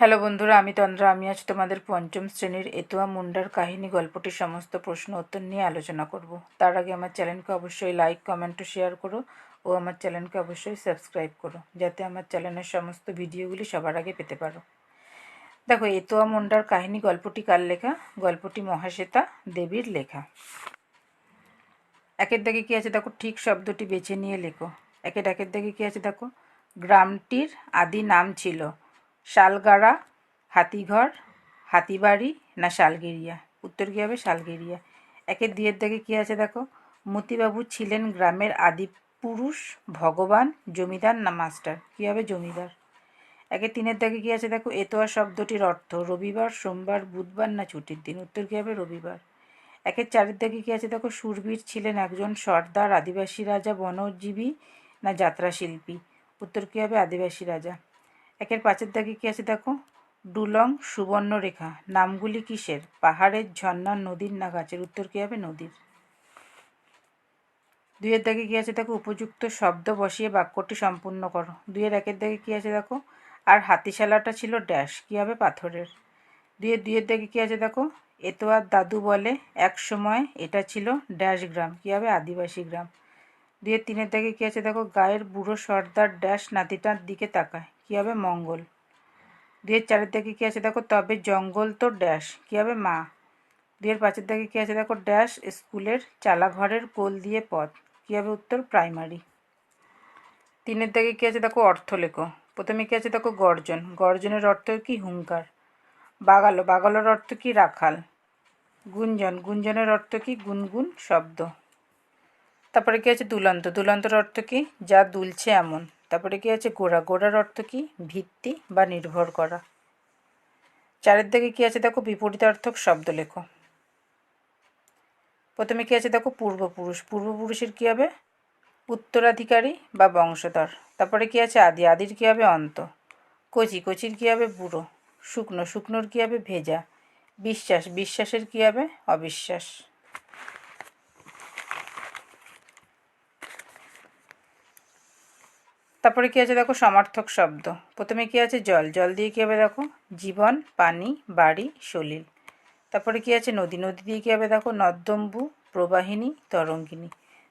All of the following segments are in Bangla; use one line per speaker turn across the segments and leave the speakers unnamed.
হ্যালো বন্ধুরা, আমি তন্দ্রা। আমি আজ তোমাদের পঞ্চম শ্রেণির এতুয়া মুন্ডার কাহিনী গল্পটির সমস্ত প্রশ্ন উত্তর নিয়ে আলোচনা করব। তার আগে আমার চ্যানেলকে অবশ্যই লাইক কমেন্ট শেয়ার করো ও আমার চ্যানেলকে অবশ্যই সাবস্ক্রাইব করো, যাতে আমার চ্যানেলের সমস্ত ভিডিওগুলি সবার আগে পেতে পারো। দেখো, এতুয়া মুন্ডার কাহিনী গল্পটি কার লেখা? গল্পটি মহাশ্বেতা দেবীর লেখা। একের দাগে কী আছে দেখো? ঠিক শব্দটি বেছে নিয়ে লেখো। একের একের দাগে কী আছে দেখো? গ্রামটির আদি নাম ছিল শালগাড়া, হাতিঘর, হাতিবাড়ি না শালগেরিয়া? উত্তর কী হবে? শালগেরিয়া। একের দুইয়ের দাগে কী আছে দেখো? মতিবাবু ছিলেন গ্রামের আদি পুরুষ, ভগবান, জমিদার না মাস্টার? কী হবে? জমিদার। একে তিনের দাগে কী আছে দেখো? এতোয়া শব্দটির অর্থ রবিবার, সোমবার, বুধবার না ছুটির দিন? উত্তর কী হবে? রবিবার। একের চারের দাগে কী আছে দেখো? সুরবীর ছিলেন একজন সর্দার, আদিবাসী রাজা, বনজীবী না যাত্রা শিল্পী উত্তর কী হবে? আদিবাসী রাজা। একের পাঁচের দাগে কী আছে দেখো? ডুলং সুবর্ণরেখা। নামগুলি কিসের? পাহাড়ের ঝর্ণার নদীর না গাছের? উত্তর কী হবে? নদীর। দুইয়ের দাগে কী আছে দেখো? উপযুক্ত শব্দ বসিয়ে বাক্যটি সম্পূর্ণ করো। দুইয়ের একের দাগে কী আছে দেখো? আর হাতিশালাটা ছিল ড্যাশ। কী হবে? পাথরের। দুইয়ের দুইয়ের দাগে কী আছে দেখো? এতোয়ার দাদু বলে, এক সময় এটা ছিল ড্যাশ গ্রাম। কী হবে? আদিবাসী গ্রাম। দুইয়ের তিনের দাগে কী আছে দেখো? গায়ের বুড়ো সর্দার ড্যাশ নাতিটার দিকে তাকায়। কী হবে? মঙ্গল। দুইয়ের চারের দিকে কী আছে? দেখো, তবে জঙ্গল তো ড্যাশ। কী হবে? মা। দুইয়ের পাঁচের দিকে কী আছে? দেখো, ড্যাশ, স্কুলের চালাঘরের কোল দিয়ে পথ। কী হবে উত্তর? প্রাইমারি। তিনের দিকে কী আছে? দেখো অর্থ লেখো প্রথমে কী আছে? দেখো, গর্জন। গর্জনের অর্থ কি? হুঙ্কার। বাগালো। বাগালোর অর্থ কি? রাখাল। গুঞ্জন। গুঞ্জনের অর্থ কি? গুনগুন শব্দ। তারপরে কী আছে? দুলন্ত। দুলন্তর অর্থ কি? যা দুলছে এমন। তারপরে কী আছে? গোড়া। গোড়ার অর্থ কি? ভিত্তি বা নির্ভর করা। চারের দিকে কী আছে? দেখো বিপরীতার্থক শব্দ লেখো। প্রথমে কী আছে? দেখো পূর্বপুরুষ। পূর্বপুরুষের কী হবে? উত্তরাধিকারী বা বংশধর। তারপরে কী আছে? আদি। আদির কী হবে? অন্ত। কচি। কচির কী হবে? বুড়ো। শুকনো। শুকনোর কী হবে? ভেজা। বিশ্বাস। বিশ্বাসের কী হবে? অবিশ্বাস। তারপরে কী আছে দেখো? সমার্থক শব্দ। প্রথমে কী আছে? জল। জল দিয়ে কী হবে দেখো? জীবন, পানি, বাড়ি, সলিল। তারপরে কী আছে? নদী। নদী দিয়ে কী হবে দেখো? নর্দম্বু, প্রবাহিনী, তরঙ্গিনী।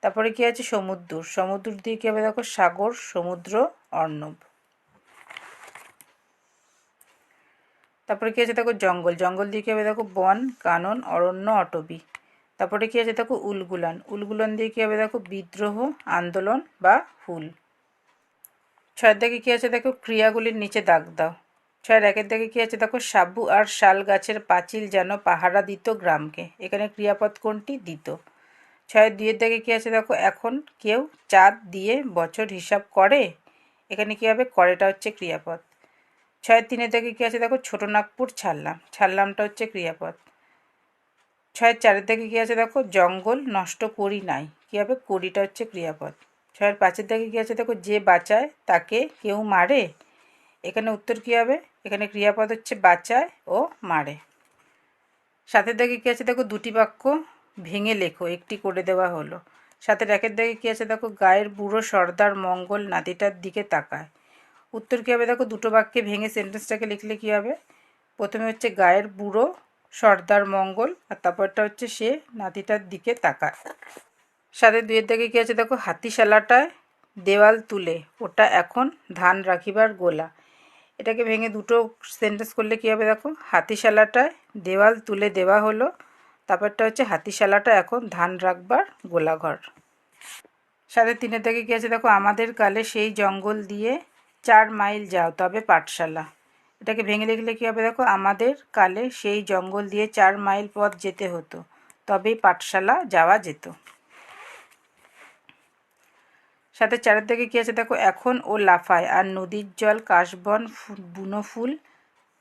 তারপরে কী আছে? সমুদ্র। সমুদ্র দিয়ে কী হবে দেখো? সাগর, সমুদ্র, অর্ণব। তারপরে কী আছে? দেখো, জঙ্গল। জঙ্গল দিয়ে কী হবে দেখো? বন, কানন, অরণ্য, অটবি। তারপরে কী আছে? দেখো, উলগুলান। উলগুলান দিয়ে কী হবে দেখো? বিদ্রোহ, আন্দোলন বা হুল। ছয়ের দাগে কী আছে? দেখো ক্রিয়াগুলির নিচে দাগ দাও। ছয়ের একের দাগে কী আছে? দেখো সাবু আর শাল গাছের পাঁচিল যেন পাহারা দিত গ্রামকে। এখানে ক্রিয়াপদ কোনটি? দিত। ছয়ের দুইয়ের দাগে কী আছে? দেখো এখন কেউ চাঁদ দিয়ে বছর হিসাব করে। এখানে কী হবে? করেটা হচ্ছে ক্রিয়াপদ। ছয়ের তিনের দাগে কী আছে? দেখো ছোটো নাগপুর ছাড়লাম। ছাড়লামটা হচ্ছে ক্রিয়াপদ। ছয়ের চারের দাগে কী আছে? দেখো জঙ্গল নষ্ট করি নাই। কী হবে? করিটা হচ্ছে ক্রিয়াপদ। ছয়ের পাঁচের দাগে কী আছে? দেখো, যে বাঁচায় তাকে কেউ মারে। এখানে উত্তর কী হবে? এখানে ক্রিয়াপদ হচ্ছে বাঁচায় ও মারে। সাতের দাগে কী আছে? দেখো, দুটি বাক্য ভেঙে লেখো, একটি করে দেওয়া হলো। সাথের একের দাগে কী আছে? দেখো, গায়ের বুড়ো সর্দার মঙ্গল নাতিটার দিকে তাকায়। উত্তর কী হবে? দেখো, দুটো বাক্যে ভেঙে সেন্টেন্সটাকে লিখলে কী হবে? প্রথমে হচ্ছে গায়ের বুড়ো সর্দার মঙ্গল আর তারপরটা হচ্ছে সে নাতিটার দিকে তাকায়। সাথে দুইয়ের দিকে কী আছে? দেখো, হাতিশালাটায় দেওয়াল তুলে ওটা এখন ধান রাখিবার গোলা। এটাকে ভেঙে দুটো সেন্টেন্স করলে কী হবে দেখো? হাতিশালাটায় দেওয়াল তুলে দেওয়া হলো, তারপরটা হচ্ছে হাতিশালাটা এখন ধান রাখবার গোলাঘর। সাথে তিনের দিকে কী আছে? দেখো, আমাদের কালে সেই জঙ্গল দিয়ে চার মাইল যাও তবে পাঠশালা। এটাকে ভেঙে লিখলে কী হবে দেখো? আমাদের কালে সেই জঙ্গল দিয়ে চার মাইল পথ যেতে হতো, তবেই পাঠশালা যাওয়া যেত। সাথে চারের দিকে কী আছে? দেখো, এখন ও লাফায় আর নদীর জল, কাশবন বুনো ফুল,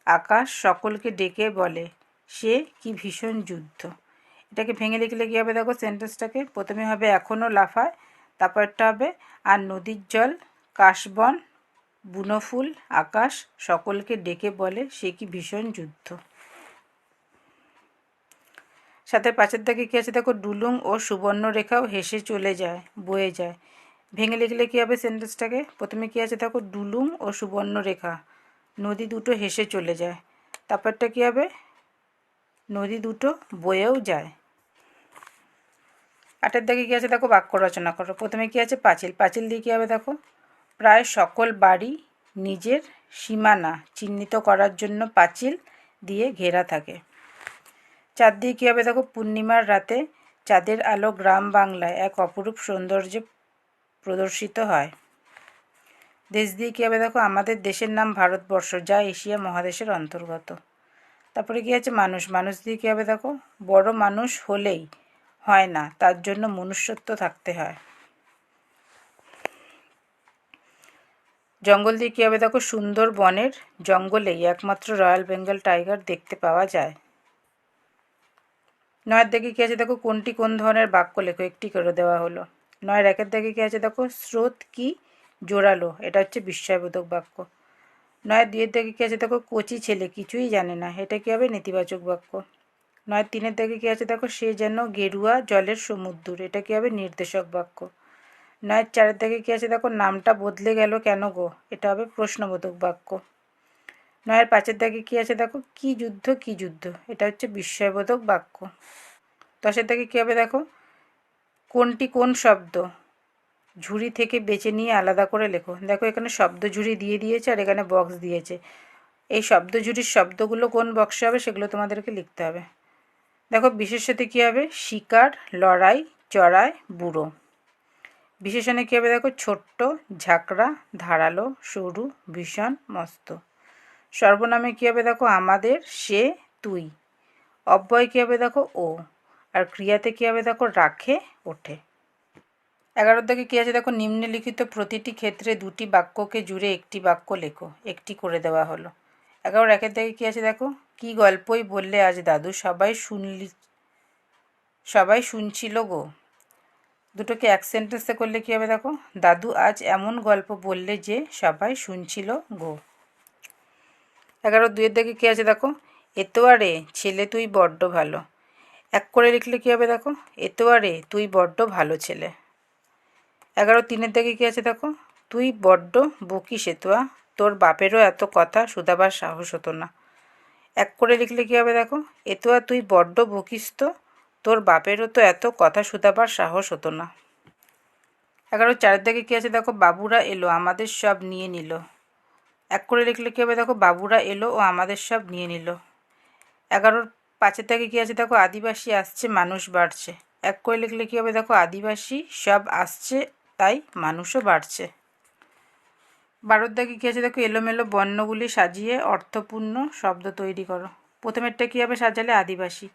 আকাশ সকলকে ডেকে বলে, সে কি ভীষণ যুদ্ধ। এটাকে ভেঙে লিখলে কী হবে? দেখো, সেন্টেন্সটাকে প্রথমে হবে, এখনও লাফায়। তারপরটা হবে, আর নদীর জল, কাশবন, বুনো ফুল, আকাশ সকলকে ডেকে বলে, সে কি ভীষণ যুদ্ধ। সাথে পাঁচের দিকে কী আছে? দেখো, ডুলুং ও সুবর্ণরেখাও হেসে চলে যায়, বয়ে যায়। ভেঙে লিখলে কী হবে সেন্টেন্সটাকে? প্রথমে কী আছে দেখো, ডুলুং ও সুবর্ণরেখা। নদী দুটো হেসে চলে যায়। তারপরটা কী হবে? নদী দুটো বয়েও যায়। আটের দিকে কী আছে দেখো, বাক্য রচনা করো। প্রথমে কী আছে? পাঁচিল। পাঁচিল দিয়ে কী হবে দেখো? প্রায় সকল বাড়ি নিজের সীমানা চিহ্নিত করার জন্য পাঁচিল দিয়ে ঘেরা থাকে। চাঁদ দিয়ে কী হবে দেখো? পূর্ণিমার রাতে চাঁদের আলো গ্রাম বাংলায় এক অপরূপ সৌন্দর্যে প্রদর্শিত হয়। দেশ দিয়ে কী হবে? দেখো, আমাদের দেশের নাম ভারতবর্ষ, যা এশিয়া মহাদেশের অন্তর্গত। তারপরে কী আছে? মানুষ। মানুষ দিয়ে কী হবে? দেখো, বড় মানুষ হলেই হয় না, তার জন্য মনুষ্যত্ব থাকতে হয়। জঙ্গল দিয়ে কী হবে? দেখো সুন্দর বনের জঙ্গলেই একমাত্র রয়্যাল বেঙ্গল টাইগার দেখতে পাওয়া যায়। নয়ের দিকে কী আছে? দেখো, কোনটি কোন ধরনের বাক্য লেখো? একটি করে দেওয়া হলো। নয়ের একের দিকে কী আছে? দেখো, স্রোত কি? জোরালো। এটা হচ্ছে বিস্ময়বোধক বাক্য। নয় দুইয়ের দিকে কী আছে? দেখো, কচি ছেলে, কিছুই জানে না। এটা কী হবে? নেতিবাচক বাক্য। নয় তিনের দিকে কী আছে? দেখো, সে যেন গেরুয়া জলের সমুদ্র এটা কী হবে? নির্দেশক বাক্য। নয়ের চারের দিকে কী আছে? দেখো, নামটা বদলে গেল কেন গো? এটা হবে প্রশ্নবোধক বাক্য। নয়ের পাঁচের দাগে কী আছে? দেখো, কি যুদ্ধ কি যুদ্ধ? এটা হচ্ছে বিস্ময়বোধক বাক্য। দশের দাগে কী হবে? দেখো কোনটি কোন শব্দ? ঝুড়ি থেকে বেছে নিয়ে আলাদা করে লেখো। দেখো এখানে শব্দ ঝুড়ি দিয়ে দিয়েছে আর এখানে বক্স দিয়েছে। এই শব্দ ঝুড়ির শব্দগুলো কোন বক্সে হবে সেগুলো তোমাদেরকে লিখতে হবে। দেখো বিশেষতে কী হবে? শিকার, লড়াই, চড়াই, বুড়ো। বিশেষণে কী হবে? দেখো ছোট্ট, ঝাঁকড়া, ধারালো, সরু, ভীষণ, মস্ত। সর্বনামে কী হবে? দেখো আমাদের, সে, তুই। অব্যয় কী হবে? দেখো ও। আর ক্রিয়াতে কী হবে দেখো রাখে, ওঠে। এগারো থেকে কী আছে দেখো, নিম্নলিখিত প্রতিটি ক্ষেত্রে দুটি বাক্যকে জুড়ে একটি বাক্য লেখো, একটি করে দেওয়া হলো। এগারো একের থেকে কী আছে দেখো, কি গল্পই বললে আজ দাদু, সবাই শুনলি, সবাই শুনছিল গো। দুটোকে এক সেন্টেন্সে করলে কী হবে দেখো, দাদু আজ এমন গল্প বললে যে সবাই শুনছিল গো। এগারো দুয়ের দিকে কী আছে দেখো এতো আরে ছেলে তুই বড্ড ভালো। এক করে লিখলে কী হবে দেখো? এতোয়ারে তুই বড্ড ভালো ছেলে। এগারো তিনের দিকে কী আছে দেখো? তুই বড্ড বকিস এতোয়া তোর বাপেরও এত কথা শুধাবার সাহস হতো না। এক করে লিখলে কী হবে দেখো? এতোয়া তুই বড্ড বকিস তো তোর বাপেরও তো এত কথা শুধাবার সাহস হতো না। এগারো চারের দিকে কী আছে দেখো? বাবুরা এলো, আমাদের সব নিয়ে নিল। এক করে লিখলে কী হবে দেখো? বাবুরা এলো ও আমাদের সব নিয়ে নিল। এগারোর পাঁচের থেকে কী আছে? দেখো, আদিবাসী আসছে, মানুষ বাড়ছে। এক করে লিখলে কী হবে? দেখো, আদিবাসী সব আসছে, তাই মানুষও বাড়ছে। বারোর দাগে কী আছে? দেখো, এলোমেলো বর্ণগুলি সাজিয়ে অর্থপূর্ণ শব্দ তৈরি করো। প্রথমেরটা কী হবে? সাজালে আদিবাসী।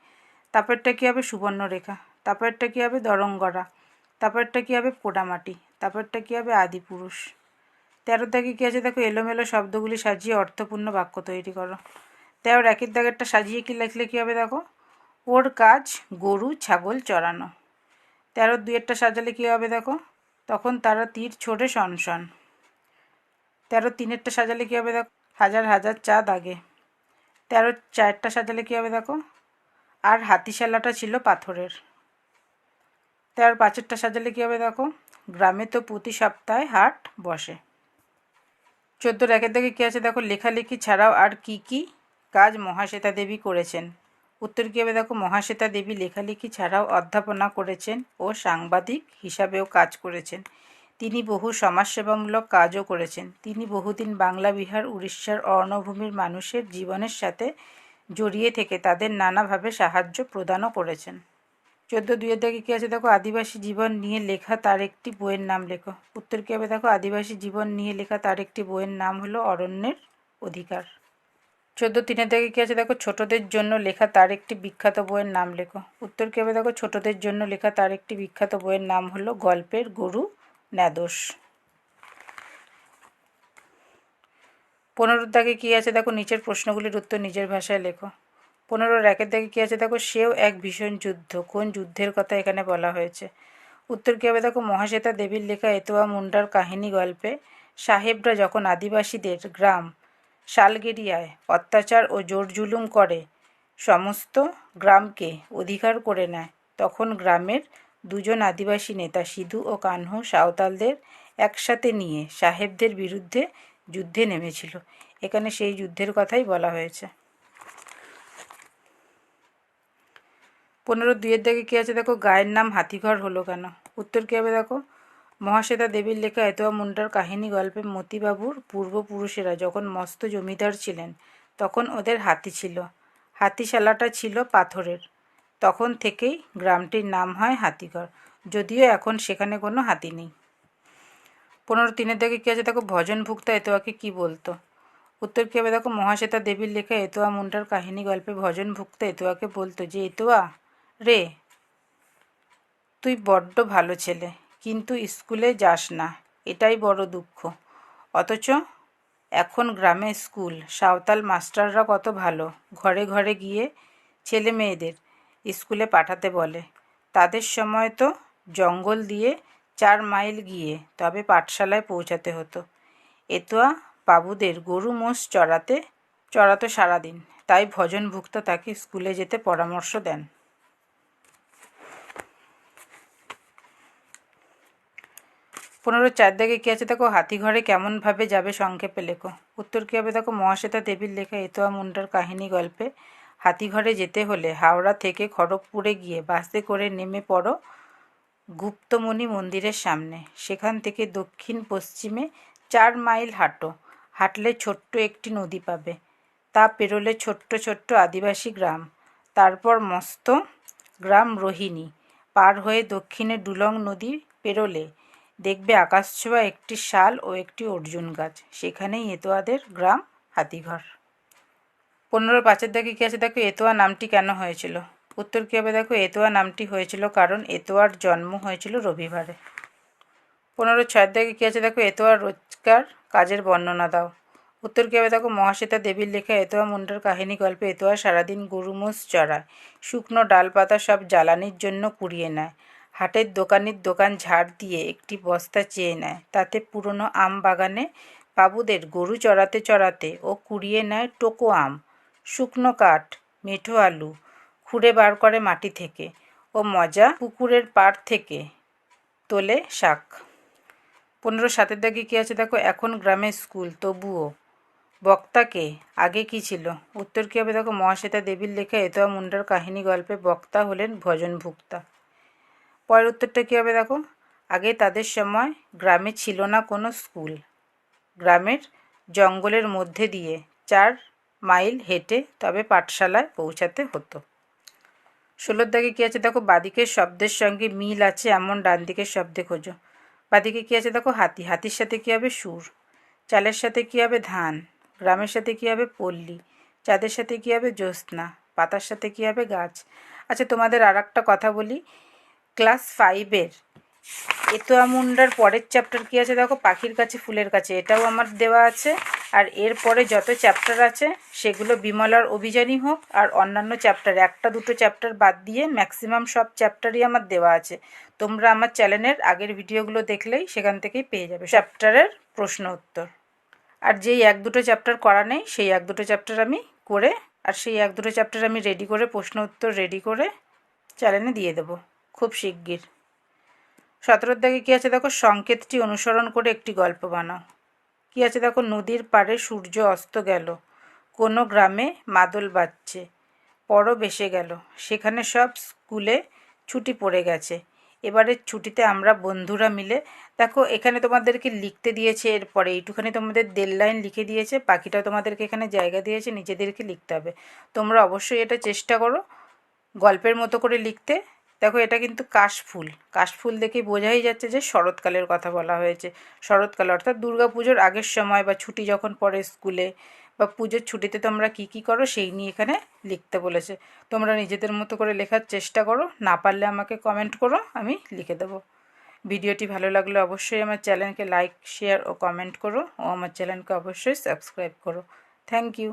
তারপরটা কী হবে? সুবর্ণরেখা। তারপরটা কী হবে? দরঙ্গরা। তারপরটা কী হবে? পোড়ামাটি। তারপরটা কী হবে? আদিপুরুষ। তেরোর দাগে কী আছে? দেখো, এলোমেলো শব্দগুলি সাজিয়ে অর্থপূর্ণ বাক্য তৈরি করো। তেরোর একের দাগেরটা সাজিয়ে কী লিখলে কী হবে দেখো? ওর কাজ গরু, ছাগল চড়ানো। তেরোর দুইয়েরটা সাজালে কী হবে দেখো? তখন তারা তীর ছোটে সনসন। তেরো তিনেরটা সাজালে কী হবে দেখো? হাজার হাজার চা দাগে। তেরো চারটা সাজালে কী হবে দেখো? আর হাতিশালাটা ছিল পাথরের। তেরো পাঁচেরটা সাজালে কী হবে দেখো? গ্রামে তো প্রতি সপ্তাহে হাট বসে। চোদ্দোর একের দিকে কী আছে দেখো? লেখালেখি ছাড়াও আর কি কি কাজ মহাশ্বেতা দেবী করেছেন। উত্তর কী হবে? দেখো, মহাশ্বেতা দেবী লেখালেখি ছাড়াও অধ্যাপনা করেছেন ও সাংবাদিক হিসাবেও কাজ করেছেন। তিনি বহু সমাজসেবামূলক কাজও করেছেন। তিনি বহুদিন বাংলা, বিহার, উড়িষ্যার অর্ণভূমির মানুষের জীবনের সাথে জড়িয়ে থেকে তাদের নানাভাবে সাহায্য প্রদানও করেছেন। চোদ্দ দুইয়ের দিকে কী আছে? দেখো, আদিবাসী জীবন নিয়ে লেখা তার একটি বইয়ের নাম লেখো। উত্তর কী হবে? দেখো, আদিবাসী জীবন নিয়ে লেখা তার একটি বইয়ের নাম হলো অরণ্যের অধিকার। চোদ্দ তিনের দিকে কী আছে? দেখো, ছোটদের জন্য লেখা তার একটি বিখ্যাত বইয়ের নাম লেখো। উত্তর কী হবে? দেখো, ছোটদের জন্য লেখা তার একটি বিখ্যাত বইয়ের নাম হলো গল্পের গরু ন্যাদোষ পনেরোর দাগে কী আছে? দেখো, নিচের প্রশ্নগুলির উত্তর নিজের ভাষায় লেখো। পনেরো একের দাগে কী আছে? দেখো, সেও এক ভীষণ যুদ্ধ। কোন যুদ্ধের কথা এখানে বলা হয়েছে? উত্তর কী হবে? দেখো, মহাশ্বেতা দেবীর লেখা এতোয়া মুন্ডার কাহিনী গল্পে সাহেবরা যখন আদিবাসীদের গ্রাম শালগেরিয়ায় অত্যাচার ও জোর জুলুম করে সমস্ত গ্রামকে অধিকার করে নেয়। তখন গ্রামের দুজন আদিবাসী নেতা সিধু ও কানহু সাঁওতালদের একসাথে নিয়ে সাহেবদের বিরুদ্ধে যুদ্ধে নেমেছিল। এখানে সেই যুদ্ধের কথাই বলা হয়েছে। পনেরো দুইয়ের দিকে কী আছে দেখো? গায়ের নাম হাতিঘর হলো কেন? উত্তর কী হবে দেখো? মহাশ্বেতা দেবীর লেখা এতোয়া মুন্ডার কাহিনী গল্পে মতিবাবুর পূর্বপুরুষেরা যখন মস্ত জমিদার ছিলেন, তখন ওদের হাতি ছিল। হাতিশালাটা ছিল পাথরের। তখন থেকেই গ্রামটির নাম হয় হাতিঘর যদিও এখন সেখানে কোনো হাতি নেই। পনেরো তিনের দিকে কী আছে? দেখো ভজন ভুক্তা এতোয়াকে কি বলতো? উত্তর কী হবে? দেখো, মহাশ্বেতা দেবীর লেখা এতোয়া মুন্ডার কাহিনী গল্পে ভজন ভুক্তা এতোয়াকে বলতো যে, এতোয়া, রে, তুই বড্ড ভালো ছেলে। কিন্তু স্কুলে যাস না, এটাই বড় দুঃখ। অথচ এখন গ্রামে স্কুল, সাঁওতাল মাস্টাররা কত ভালো। ঘরে ঘরে গিয়ে ছেলে মেয়েদের স্কুলে পাঠাতে বলে। তাদের সময় তো জঙ্গল দিয়ে চার মাইল গিয়ে তবে পাঠশালায় পৌঁছাতে হতো। এতোয়া বাবুদের গরু মোষ চড়াতে, চড়াতো সারাদিন। তাই ভজনভুক্ত তাকে স্কুলে যেতে পরামর্শ দেন। পনেরো চার দাগে কী আছে, দেখো হাতিঘরে কেমনভাবে যাবে সংক্ষেপে লেখো। উত্তর কী হবে? দেখো, মহাশ্বেতা দেবীর লেখা এতোয়া মুন্ডার কাহিনী গল্পে, হাতিঘরে যেতে হলে হাওড়া থেকে খড়গপুরে গিয়ে বাসে করে নেমে পড়ো গুপ্তমণি মন্দিরের সামনে। সেখান থেকে দক্ষিণ পশ্চিমে চার মাইল হাঁটো। হাঁটলে ছোট্ট একটি নদী পাবে। তা পেরোলে ছোট্ট ছোট্ট আদিবাসী গ্রাম। তারপর মস্ত গ্রাম রোহিণী। পার হয়ে দক্ষিণে ডুলং নদী পেরোলে দেখবে আকাশছোঁয়া একটি শাল ও একটি অর্জুন গাছ। সেখানেই এতোয়াদের গ্রাম হাতিঘর। পনেরো পাঁচের দাগে কী আছে? দেখো, এতোয়া নামটি কেন হয়েছিল? উত্তর কী হবে? দেখো, এতোয়া নামটি হয়েছিল কারণ এতোয়ার জন্ম হয়েছিল রবিবারে। পনেরো ছয়ের দাগে কী আছে? দেখো, এতোয়ার রোজকার কাজের বর্ণনা দাও। উত্তর কী হবে? দেখো, মহাশ্বেতা দেবীর লেখা এতোয়া মুন্ডার কাহিনী গল্পে এতোয়া সারাদিন গরু মোষ চড়ায় শুকনো ডালপাতা সব জ্বালানির জন্য কুড়িয়ে নেয়। হাটের দোকানের দোকান ঝাড় দিয়ে একটি বস্তা চেয়ে নেয়। তাতে পুরনো আম বাগানে বাবুদের গরু চড়াতে চড়াতে ও কুড়িয়ে নেয় টোকো আম, শুকনো কাঠ, মেঠো আলু, খুঁড়ে বার করে মাটি থেকে ও মজা পুকুরের পাড় থেকে তোলে শাক। পনেরো সাতের দাগে কী আছে দেখো? এখন গ্রামে স্কুল, তবুও। বক্তাকে, আগে কি ছিল? উত্তর কী হবে দেখো? মহাশ্বেতা দেবীর লেখা এতোয়া মুন্ডার কাহিনী গল্পে বক্তা হলেন ভজন ভুক্তা পরের উত্তরটা কী হবে দেখো? আগে তাদের সময় গ্রামে ছিল না কোনো স্কুল। গ্রামের জঙ্গলের মধ্যে দিয়ে চার মাইল হেঁটে তবে পাঠশালায় পৌঁছাতে হতো। ষোলোর দাগে কী আছে দেখো? বাদিকের শব্দের সঙ্গে মিল আছে এমন ডান দিকের শব্দে খোঁজো। বাদিকে কী আছে দেখো? হাতি। হাতির সাথে কী হবে? সুর। চালের সাথে কী হবে? ধান। গ্রামের সাথে কী হবে? পল্লী। চাঁদের সাথে কী হবে? জ্যোৎস্না। পাতার সাথে কী হবে? গাছ। আচ্ছা তোমাদের আর একটা কথা বলি। ক্লাস ফাইভের এতোয়া মুন্ডার পরের চ্যাপ্টার কী আছে দেখো? পাখির কাছে, ফুলের কাছে। এটাও আমার দেওয়া আছে। আর এরপরে যত চ্যাপ্টার আছে, সেগুলো বিমলার অভিযানই হোক আর অন্যান্য চ্যাপ্টার একটা, দুটো চ্যাপ্টার বাদ দিয়ে ম্যাক্সিমাম সব চ্যাপ্টারই আমার দেওয়া আছে। তোমরা আমার চ্যানেলের আগের ভিডিওগুলো দেখলেই সেখান থেকেই পেয়ে যাবে। চ্যাপ্টারের প্রশ্ন উত্তর। আর যেই এক, দুটো চ্যাপ্টার করা নেই, সেই এক, দুটো চ্যাপ্টার আমি করে, আর সেই এক, দুটো চ্যাপ্টার আমি রেডি করে, প্রশ্ন উত্তর রেডি করে চ্যানেলে দিয়ে দেবো। খুব শিগগির। সতেরোর দাগে কী আছে দেখো? সংকেতটি অনুসরণ করে একটি গল্প বানাও। কী আছে দেখো? নদীর পাড়ে সূর্য অস্ত গেল। কোনো গ্রামে মাদল বাজছে। পরও বেসে গেল। সেখানে সব স্কুলে ছুটি পড়ে গেছে। এবারের ছুটিতে আমরা বন্ধুরা মিলে, দেখো, এখানে তোমাদেরকে লিখতে দিয়েছে এরপরে। এইটুখানি তোমাদের দেড় লাইন লিখে দিয়েছে বাকিটা তোমাদেরকে এখানে জায়গা দিয়েছে, নিজেদেরকে লিখতে হবে। তোমরা অবশ্যই এটা চেষ্টা করো গল্পের মতো করে লিখতে। দেখো, এটা কিন্তু কাশফুল। কাশফুল দেখে বোঝাই যাচ্ছে যে শরৎকালের কথা বলা হয়েছে। শরৎকাল অর্থাৎ পুজোর আগের সময় বা ছুটি যখন পড়ে স্কুলে বা পুজোর ছুটিতে তোমরা কি কি করো, সেই নিয়ে এখানে লিখতে বলেছে। তোমরা নিজেদের মতো করে লেখার চেষ্টা করো, না পারলে আমাকে কমেন্ট করো, আমি লিখে দেবো। ভিডিওটি ভালো লাগলে অবশ্যই আমার চ্যানেলকে লাইক শেয়ার ও কমেন্ট করো ও আমার চ্যানেলকে অবশ্যই সাবস্ক্রাইব করো। Thank you